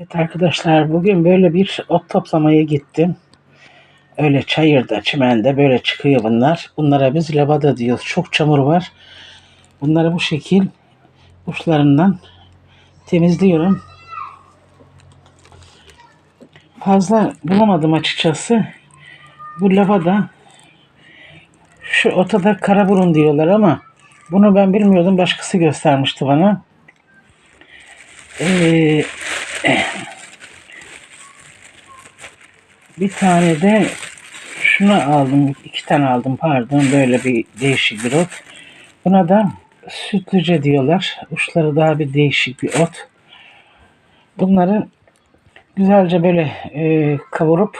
Evet arkadaşlar bugün böyle bir ot toplamaya gittim. Öyle çayırda, çimende böyle çıkıyor bunlar. Bunlara biz labada diyoruz. Çok çamur var. Bunları bu şekil uçlarından temizliyorum. Fazla bulamadım açıkçası. Bu lavada şu ota da karaburun diyorlar ama bunu ben bilmiyordum. Başkası göstermişti bana. Ee, Bir tane de şunu aldım. iki tane aldım pardon. Böyle bir değişik bir ot. Buna da sütlüce diyorlar. Uçları daha bir değişik bir ot. Bunları güzelce böyle e, kavurup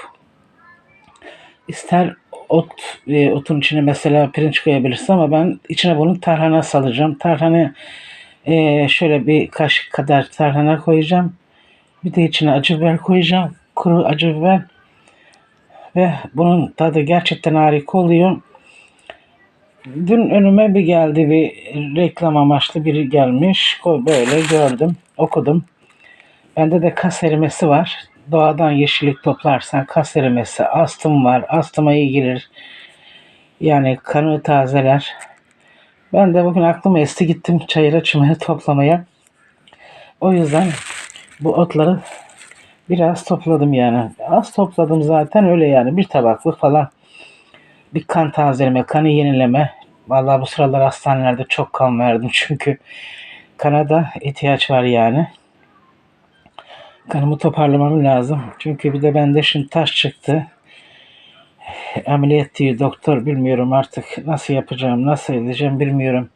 ister ot e, otun içine mesela pirinç koyabilirsin ama ben içine bunu tarhana salacağım. Tarhana e, şöyle bir kaşık kadar tarhana koyacağım. Bir de içine acı biber koyacağım. Kuru acı biber ve bunun tadı gerçekten harika oluyor. Dün önüme bir geldi bir reklam amaçlı biri gelmiş. Böyle gördüm, okudum. Bende de kas erimesi var. Doğadan yeşillik toplarsan kas erimesi, astım var. Astıma iyi gelir. Yani kanı tazeler. Ben de bugün aklım esti gittim çayıra çimeni toplamaya. O yüzden bu otları Biraz topladım yani. Az topladım zaten öyle yani. Bir tabaklık falan. Bir kan tazeleme, kanı yenileme. Vallahi bu sıralar hastanelerde çok kan verdim çünkü kana da ihtiyaç var yani. Kanımı toparlamam lazım. Çünkü bir de bende şimdi taş çıktı. Ameliyat diyor doktor bilmiyorum artık nasıl yapacağım, nasıl edeceğim bilmiyorum.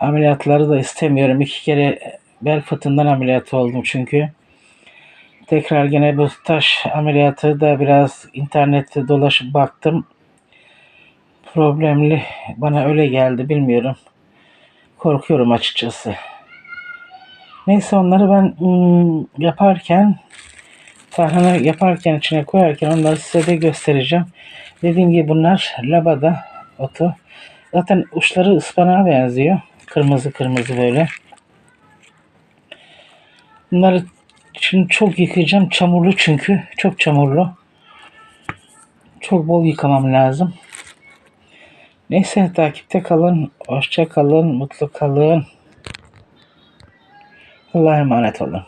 Ameliyatları da istemiyorum. İki kere bel fıtığından ameliyat oldum çünkü. Tekrar gene bu taş ameliyatı da biraz internette dolaşıp baktım. Problemli. Bana öyle geldi bilmiyorum. Korkuyorum açıkçası. Neyse onları ben ım, yaparken tarhana yaparken içine koyarken onları size de göstereceğim. Dediğim gibi bunlar labada otu. Zaten uçları ıspanağa benziyor. Kırmızı kırmızı böyle. Bunları Şimdi çok yıkayacağım. Çamurlu çünkü. Çok çamurlu. Çok bol yıkamam lazım. Neyse takipte kalın. Hoşça kalın. Mutlu kalın. Allah'a emanet olun.